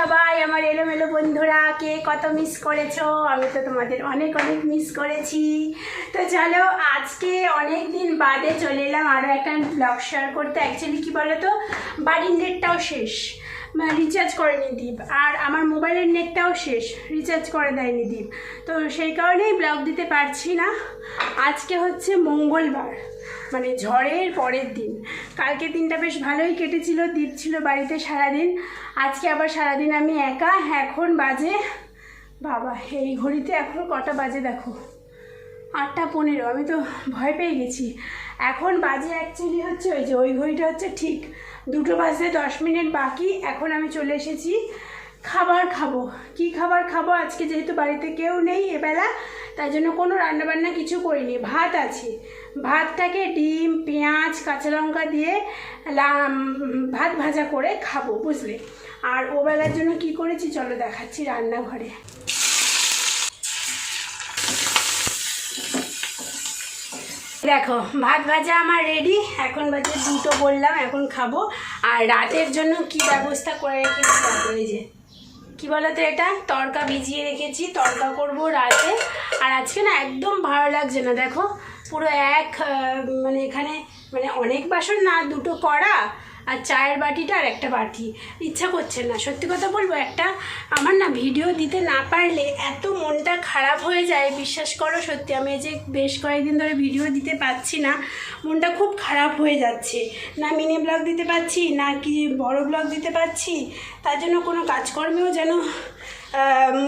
সবাই, আমার এলোমেলো বন্ধুরা, কে কত মিস করেছ? আমি তো তোমাদের অনেক অনেক মিস করেছি। তো চলো, আজকে অনেক দিন বাদে চলে এলাম আরও একটা ব্লগ শেয়ার করতে। অ্যাকচুয়ালি কী বলো তো বাড়ির ডেটটাও শেষ। রিচার্জ করেনি দীপ। আর আমার মোবাইলের নেটটাও শেষ রিচার্জ করে দেয়নি দীপ। তো সেই কারণেই ব্লগ দিতে পারছি না। আজকে হচ্ছে মঙ্গলবার মানে ঝড়ের পরের দিন। কালকে দিনটা বেশ ভালোই কেটেছিল দ্বীপ ছিল বাড়িতে সারাদিন। আজকে আবার সারাদিন আমি একা, এখন বাজে, বাবা, এই ঘড়িতে এখন কটা বাজে দেখো? আটটা পনেরো, আমি তো ভয় পেয়ে গেছি। এখন বাজে অ্যাকচুয়ালি হচ্ছে ওই যে, ওই ঘড়িটা হচ্ছে ঠিক দুটো বাজতে দশ মিনিট বাকি, এখন আমি চলে এসেছি খাবার খাব। কি খাবার খাব? আজকে যেহেতু বাড়িতে কেউ নেই এবেলা, তাই জন্য কোনো রান্নাবান্না কিছু করিনি। ভাত আছে। ভাতটাকে ডিম, পেঁয়াজ, কাঁচা লঙ্কা দিয়ে ভাত ভাজা করে খাব, বুঝলে? আর ওবেলার জন্য কি করেছি? চলো দেখাচ্ছি রান্নাঘরে। দেখো, ভাত ভাজা আমার রেডি এখন বাজে দুটো বললাম, এখন খাব। আর রাতের জন্য কি ব্যবস্থা করে রেখেছি এই যে। কি বলতো এটা? তরকা ভিজিয়ে রেখেছি তরকা করব রাতে। আর আজকে না একদম ভালো লাগছে না, দেখো। পুরো এক মানে এখানে মানে অনেক বাসন না, দুটো কড়া আর চায়ের বাটিটা আর একটা বাটি। ইচ্ছা করছে না। সত্যি কথা বলব, একটা আমার না ভিডিও দিতে না পারলে এত মনটা খারাপ হয়ে যায়। বিশ্বাস করো সত্যি, আমি যে বেশ কয়েকদিন ধরে ভিডিও দিতে পারছি না, মনটা খুব খারাপ হয়ে যাচ্ছে। না মিনি ব্লগ দিতে পারছি, না কি বড় ব্লগ দিতে পারছি, তার জন্য কোনো কাজকর্মেও যেন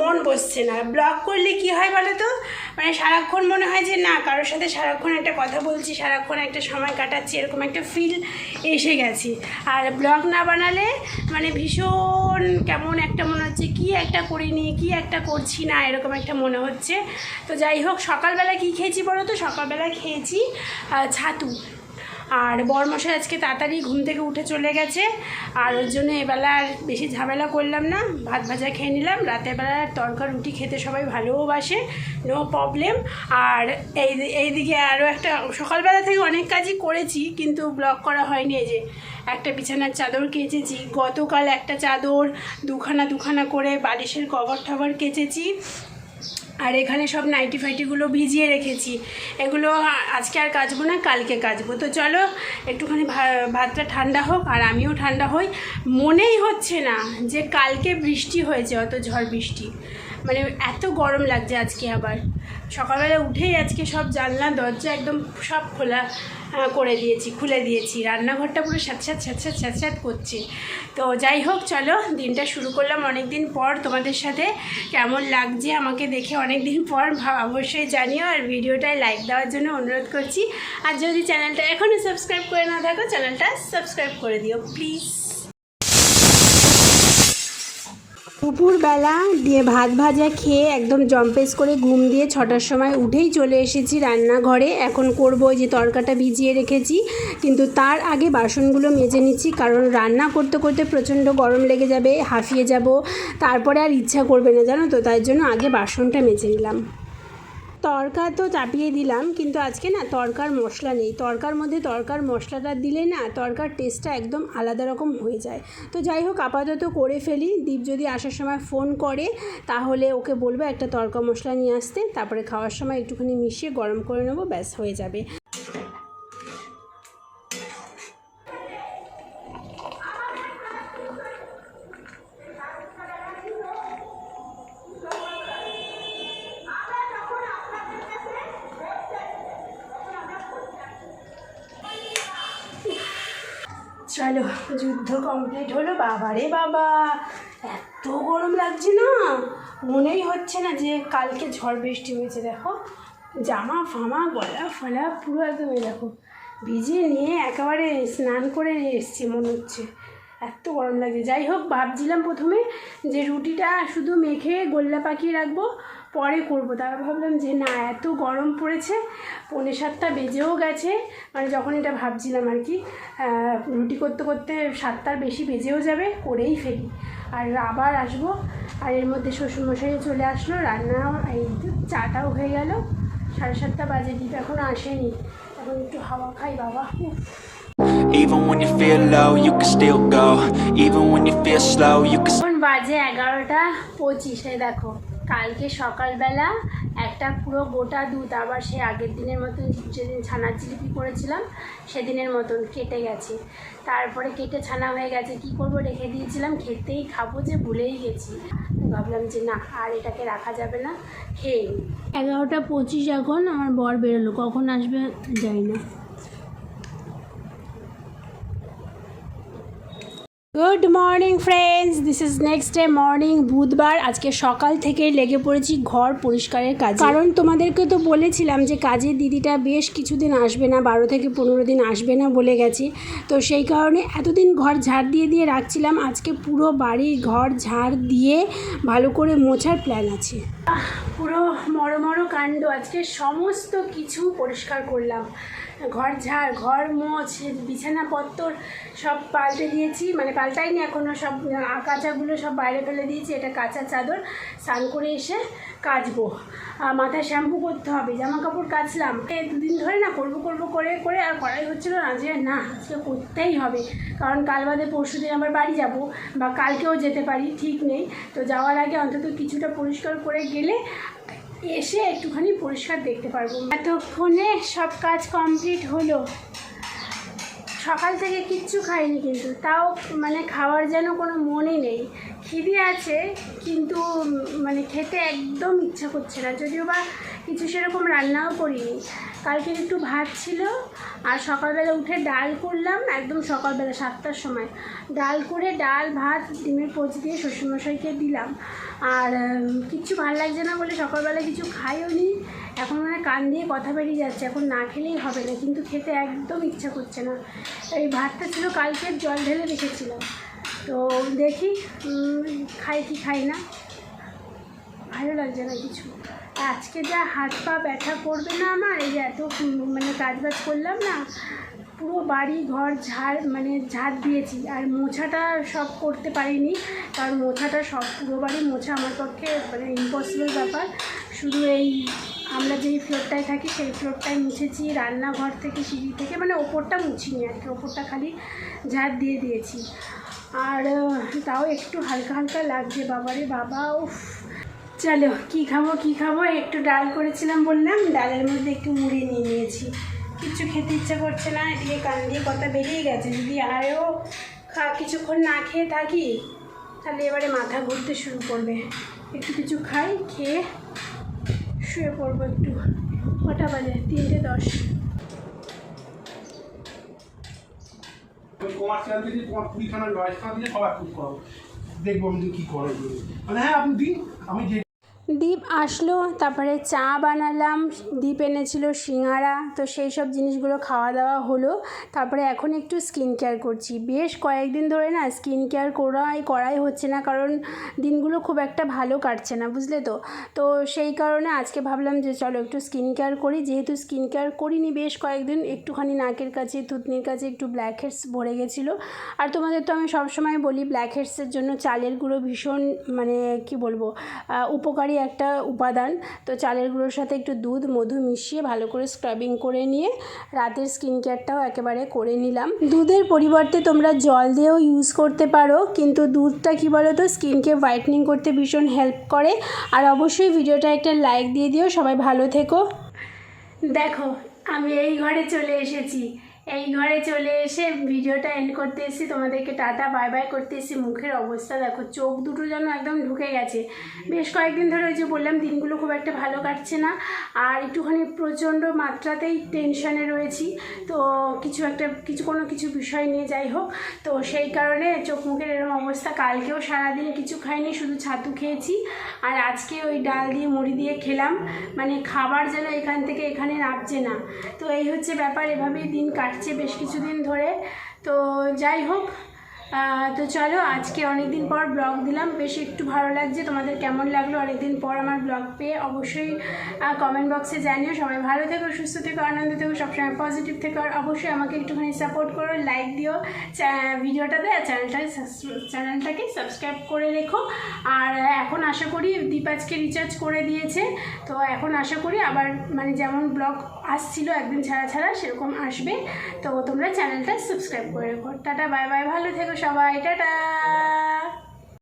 মন বসছে না। ব্লগ করলে কি হয় বলো তো? মানে সারাক্ষণ মনে হয় যে না, কারোর সাথে সারাক্ষণ একটা কথা বলছি, সারাক্ষণ একটা সময় কাটাচ্ছি, এরকম একটা ফিল এসে গেছি। আর ব্লগ না বানালে মানে ভীষণ কেমন একটা মনে হচ্ছে, কি একটা করিনি, কি একটা করছি না, এরকম একটা মনে হচ্ছে। তো যাই হোক, সকালবেলা কি খেয়েছি বলো তো? সকালবেলা খেয়েছি ছাতু। আর বরমশাই আজকে তাড়াতাড়ি ঘুম থেকে উঠে চলে গেছে। আর ওর জন্য এবেলা আর বেশি ঝামেলা করলাম না। ভাত ভাজা খেয়ে নিলাম। রাতের বেলা তরকা রুটি খেতে সবাই ভালোবাসে। নো প্রবলেম আর এই এইদিকে আরও একটা সকালবেলা থেকে অনেক কাজই করেছি, কিন্তু ব্লগ করা হয়নি। এই যে একটা বিছানার চাদর কেচেছি, গতকাল একটা চাদর দুখানা দুখানা করে বালিশের কভার টভার কেচেছি। আর এখানে সব নাইটি ফাইটিগুলো ভিজিয়ে রেখেছি। এগুলো আজকে আর কাচবো না, কালকে কাচবো। তো চলো, একটুখানি ভাতটা ঠান্ডা হোক আর আমিও ঠান্ডা হই। মনেই হচ্ছে না যে কালকে বৃষ্টি হয়েছে, অত ঝড় বৃষ্টি। মানে এত গরম লাগছে আজকে আবার। সকালবেলা উঠেই আজকে সব জানলা, দরজা একদম সব খোলা। করে দিয়েছি, খুলে দিয়েছি। রান্নাঘরটা পুরো স্যাঁতস্যাঁত স্যাঁতস্যাঁত স্যাঁতস্যাঁত করছে। তো যাই হোক, চলো, দিনটা শুরু করলাম অনেক দিন পর। তোমাদের সাথে কেমন লাগছে আমাকে দেখে অনেক দিন পর অবশ্যই জানিও। আর ভিডিওটায় লাইক দেওয়ার জন্য অনুরোধ করছি। আর যদি চ্যানেলটা এখনও সাবস্ক্রাইব করে না থাকো চ্যানেলটা সাবস্ক্রাইব করে দিও প্লিজ দুপুরবেলা দিয়ে ভাত ভাজা খেয়ে একদম জম্পেস করে ঘুম দিয়ে ছটার সময় উঠেই চলে এসেছি রান্নাঘরে। এখন করব যে তরকাটা ভিজিয়ে রেখেছি, কিন্তু তার আগে বাসনগুলো মেজে নিচ্ছি, কারণ রান্না করতে করতে প্রচণ্ড গরম লেগে যাবে, হাঁফিয়ে যাব, তারপরে আর ইচ্ছা করবে না, জানো তো? তাই জন্য আগে বাসনটা মেজে নিলাম। তরকা তো চাপিয়ে দিলাম, কিন্তু আজকে না তরকার মশলা নেই। তরকার মধ্যে তরকার মশলাটা দিলে না তরকার টেস্টটা একদম আলাদা রকম হয়ে যায়। তো যাই হোক, আপাতত করে ফেলি। দীপ যদি আসার সময় ফোন করে, তাহলে ওকে বলব একটা তরকা মশলা নিয়ে আসতে। তারপরে খাওয়ার সময় একটুখানি মিশিয়ে গরম করে নেব, ব্যাস হয়ে যাবে। চলো, যুদ্ধ কমপ্লিট হলো। বাবা রে বাবা, এত গরম লাগছে না? মনেই হচ্ছে না যে কালকে ঝড় বৃষ্টি হয়েছে, দেখো। জামা, ফামা, গলা, ফলা, পুরো একদম দেখো। ভিজিয়ে নিয়ে একেবারে স্নান করে এসছি, মনে হচ্ছে। এত গরম লাগছে। যাই হোক, ভাবছিলাম প্রথমে যে রুটিটা শুধু মেখে গোল্লা পাকিয়ে রাখব, পরে করব। তারপর ভাবলাম যে না, এত গরম পড়েছে, পৌনে সাতটা বেজেও গেছে। মানে যখন এটা ভাবছিলাম আর কি রুটি করতে করতে সাতটার বেশি বেজেও যাবে, করেই ফেলি। আর আবার আসব, আর এর মধ্যে শ্বশুরমশাইও চলে আসলো রান্না এই চাটাও হয়ে গেল। সাড়ে সাতটা বাজে দিতে এখন আসেনি। এখন একটু হাওয়া খাই, বাবা। Even when you feel low, you can still go. Even when you feel slow, you can এখন বাজে এগারোটা পঁচিশে দেখো। কালকে সকালবেলা একটা পুরো গোটা দুধ আবার সে আগের দিনের মতন যেদিন ছানার জিলিপি করেছিলাম সেদিনের মতন কেটে গেছে। তারপরে কেটে ছানা হয়ে গেছে কি করব রেখে দিয়েছিলাম খেতেই খাব যে ভুলেই গেছি। ভাবলাম যে না আর এটাকে রাখা যাবে না খেয়ে এগারোটা পঁচিশ এখন আমার বর বেরোলো কখন আসবে যাই না। Good morning friends this is next day morning বুধবার। আজকে সকাল থেকে লেগে পড়েছি ঘর পরিষ্কারের কাজ। কারণ তোমাদেরকে তো বলেছিলাম যে কাজের দিদিটা বেশ কিছুদিন আসবে না, বারো থেকে পনেরো দিন আসবে না বলে গেছে। তো সেই কারণে এতদিন ঘর ঝাড় দিয়ে দিয়ে রাখছিলাম। আজকে পুরো বাড়ির ঘর ঝাড় দিয়ে ভালো করে মোছার প্ল্যান আছে। পুরো মরো মরো কাণ্ড। আজকে সমস্ত কিছু পরিষ্কার করলাম। ঘর ঝাড়, ঘর মোছ বিছানাপত্তর সব পাল্টে দিয়েছি। মানে পাল্টাইনি এখনও সব কাঁচাগুলো সব বাইরে ফেলে দিয়েছি। এটা কাঁচা চাদর, স্নান করে এসে কাচবো। আর মাথায় শ্যাম্পু করতে হবে জামা কাপড় কাচলাম দুদিন ধরে না করব করব, করে করে আর করাই হচ্ছিল না। যে না, আজকে করতেই হবে। কারণ কাল বাদে পরশু দিন আবার বাড়ি যাব বা কালকেও যেতে পারি, ঠিক নেই। তো যাওয়ার আগে অন্তত কিছুটা পরিষ্কার করে গেলে এসে একটুখানি পরিষ্কার দেখতে পারব। এতক্ষণে সব কাজ কমপ্লিট হলো। সকাল থেকে কিচ্ছু খাইনি কিন্তু। তাও মানে খাওয়ার যেন কোনো মনই নেই। খিদে আছে কিন্তু মানে খেতে একদম ইচ্ছা করছে না। যদিও বা কিছু সেরকম রান্নাও করিনি। কালকে একটু ভাত ছিল, আর সকালবেলা উঠে ডাল করলাম, একদম সকালবেলা সাতটার সময়। ডাল করে ডাল, ভাত, ডিমের পোচ দিয়ে শ্বশুরমশাইকে দিলাম। আর কিচ্ছু ভালো লাগছে না বলে সকালবেলা কিছু খাইও নি। এখন মানে কান দিয়ে কথা বেরিয়ে যাচ্ছে, এখন না খেলেই হবে না, কিন্তু খেতে একদম ইচ্ছা করছে না। এই ভাতটা ছিল কালকে, জল ঢেলে রেখেছিলাম। তো দেখি খাই কি খাই না। ভালো লাগছে না কিছু। আজকে যা হাত পা ব্যথা করবে না আমার, এই যে এত মানে কাজ বাজ করলাম না, পুরো বাড়ি, ঘর, ঝাড় মানে ঝাড় দিয়েছি। আর মোছাটা সব করতে পারিনি, কারণ মোছাটা সব পুরো বাড়ি মোছা আমার পক্ষে মানে ইম্পসিবল ব্যাপার। শুধু এই আমরা যেই ফ্লোরটায় থাকি, সেই ফ্লোরটায় মুছেছি, রান্নাঘর থেকে, সিঁড়ি থেকে মানে ওপরটা মুছিনি আর কি, ওপরটা খালি ঝাড় দিয়ে দিয়েছি। আর তাও একটু হালকা হালকা লাগছে, বাবারে বাবা, উফ। চলো, কী খাব কী খাব? একটু ডাল করেছিলাম বললাম, ডালের মধ্যে একটু মুড়ি নিয়ে নিয়েছি। কিছু খেতে ইচ্ছা করছে না, এদিকে কান দিয়ে কথা বেরিয়ে গেছে, যদি আরও খা, কিছুক্ষণ না খেয়ে থাকি, তাহলে এবারে মাথা ঘুরতে শুরু করবে। একটু কিছু খাই, খেয়ে শুয়ে পড়ব একটু। কটা বাজে? তিনটে দশ। দেখব আমি কী করো। মানে হ্যাঁ আপনি দিন, আমি যে দীপ আসলো, তারপরে চা বানালাম, দীপ এনেছিল সিঙ্গারা, তো সেই সব জিনিসগুলো খাওয়া দাওয়া হলো। তারপরে এখন একটু স্কিন কেয়ার করছি। বেশ কয়েকদিন ধরে না স্কিন কেয়ার করাই করাই হচ্ছে না, কারণ দিনগুলো খুব একটা ভালো কাটছে না, বুঝলে তো? তো সেই কারণে আজকে ভাবলাম যে চলো একটু স্কিন কেয়ার করি। যেহেতু স্কিন কেয়ার করিনি বেশ কয়েকদিন, একটুখানি নাকের কাছে, থুতনির কাছে একটু ব্ল্যাক হেডস ভরে গেছিল। আর তোমাদের তো আমি সবসময় বলি, ব্ল্যাক হেডসের জন্য চালের গুঁড়ো ভীষণ মানে কি বলব উপকারী একটা উপাদান। তো চালের গুঁড়োর সাথে একটু দুধ, মধু মিশিয়ে ভালো করে স্ক্রাবিং করে নিয়ে রাতের স্কিন কেয়ারটাও একেবারে করে নিলাম। দুধের পরিবর্তে তোমরা জল দিয়েও ইউজ করতে পারো, কিন্তু দুধটা কি বলো তো স্কিনকে হোয়াইটনিং করতে ভীষণ হেল্প করে। আর অবশ্যই ভিডিওটা একটা লাইক দিয়ে দিও, সবাই ভালো থেকো। দেখো, আমি এই ঘরে চলে এসেছি। এই ঘরে চলে এসে ভিডিওটা এন্ড করতে এসেছি। তোমাদেরকে টাটা বাই বাই করতে এসেছি। মুখের অবস্থা দেখো, চোখ দুটো যেন একদম ঢুকে গেছে। বেশ কয়েকদিন ধরে ওই যে বললাম, দিনগুলো খুব একটা ভালো কাটছে না। আর একটুখানি প্রচণ্ড মাত্রাতেই টেনশানে রয়েছি। তো কিছু একটা, কিছু কোনো কিছু বিষয় নিয়ে যাই হোক। তো সেই কারণে চোখ মুখের এরকম অবস্থা। কালকেও সারাদিন কিছু খাইনি, শুধু ছাতু খেয়েছি। আর আজকে ওই ডাল দিয়ে, মুড়ি দিয়ে খেলাম। মানে খাবার যেন এখান থেকে এখানে নামছে না। তো এই হচ্ছে ব্যাপার, এভাবেই দিন কাটছে বেশ কিছুদিন ধরে। তো যাই হোক তো চলো, আজকে অনেকদিন পর ব্লগ দিলাম। বেশ একটু ভালো লাগছে, তোমাদের কেমন লাগল? অনেকদিন পর আমার ব্লগ পেয়ে অবশ্যই কমেন্ট বক্সে জানিও। সবাই ভালো থেকো, সুস্থ থেকো, আনন্দ থেকো, সবসময় পজিটিভ থেকো। আর অবশ্যই আমাকে একটুখানি সাপোর্ট করো লাইক দিও ভিডিওটাতে আর চ্যানেলটা চ্যানেলটাকে সাবস্ক্রাইব করে রেখো। আর এখন আশা করি দীপ আজকে রিচার্জ করে দিয়েছে। তো এখন আশা করি আবার মানে যেমন ব্লগ আসছিল, একদিন ছাড়া ছাড়া সেরকম আসবে। তো তোমরা চ্যানেলটা সাবস্ক্রাইব করে রেখো। টাটা বাই বাই ভালো থেকো সবাই টাটা!